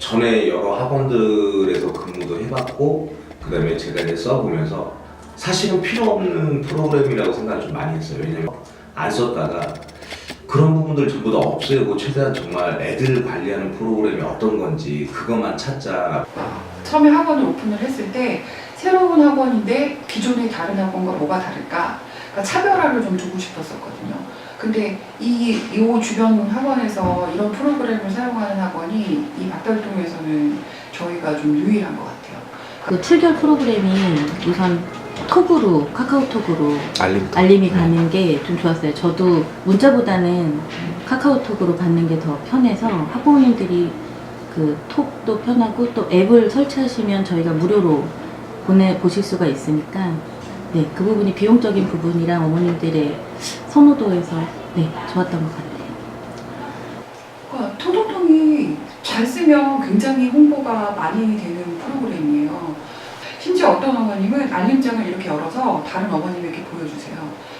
전에 여러 학원들에서 근무도 해봤고 그 다음에 제가 이제 써보면서 사실은 필요 없는 프로그램이라고 생각을 좀 많이 했어요. 왜냐면 안 썼다가 그런 부분들 전부 다 없애고 최대한 정말 애들 관리하는 프로그램이 어떤 건지 그것만 찾자. 처음에 학원을 오픈을 했을 때 새로운 학원인데 기존의 다른 학원과 뭐가 다를까? 그러니까 차별화를 좀 두고 싶었었거든요. 근데 이, 이 주변 학원에서 이런 프로그램을 사용하는 학원이 이 박달동에서는 저희가 좀 유일한 것 같아요. 그 7개월 프로그램이 우선 톡으로 카카오톡으로 알림 알림이 가는 게 좀 좋았어요. 저도 문자보다는 카카오톡으로 받는 게 더 편해서 학부모님들이 그 톡도 편하고 또 앱을 설치하시면 저희가 무료로 보내 보실 수가 있으니까 네 그 부분이 비용적인 부분이랑 어머님들의 선호도에서 네 좋았던 것 같아요. 그러니까 토토통이 잘 쓰면 굉장히 홍보가 많이 되는 프로그램이에요. 심지어 어떤 어머님은 알림장을 이렇게 열어서 다른 어머님에게 보여주세요.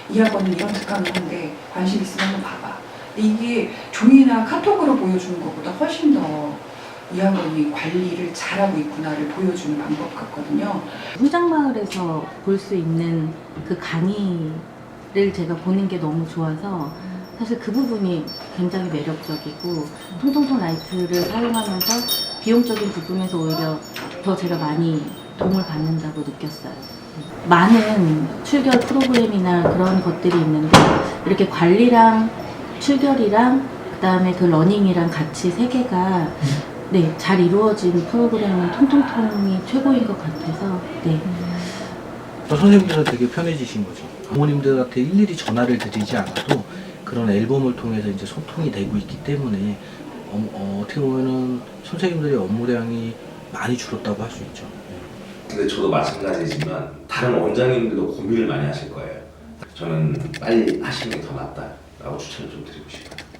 이 학원은 이런 특강을 한데 관심 있으면 한번 봐봐. 이게 종이나 카톡으로 보여주는 것보다 훨씬 더 이 학원이 관리를 잘하고 있구나를 보여주는 방법 같거든요. 훈장마을에서 볼 수 있는 그 강의 를 제가 보는 게 너무 좋아서 사실 그 부분이 굉장히 매력적이고 통통통 라이트를 사용하면서 비용적인 부분에서 오히려 더 제가 많이 도움을 받는다고 느꼈어요. 많은 출결 프로그램이나 그런 것들이 있는데 이렇게 관리랑 출결이랑 그다음에 그 러닝이랑 같이 세 개가 네, 잘 이루어진 프로그램은 통통통이 최고인 것 같아서 네. 선생님들은 되게 편해지신 거죠. 부모님들한테 일일이 전화를 드리지 않아도 그런 앨범을 통해서 이제 소통이 되고 있기 때문에 어, 어, 떻게 보면은 선생님들의 업무량이 많이 줄었다고 할 수 있죠. 근데 저도 마찬가지지만 다른 원장님들도 고민을 많이 하실 거예요. 저는 빨리 하시는 게 더 낫다라고 추천을 좀 드리고 싶어요.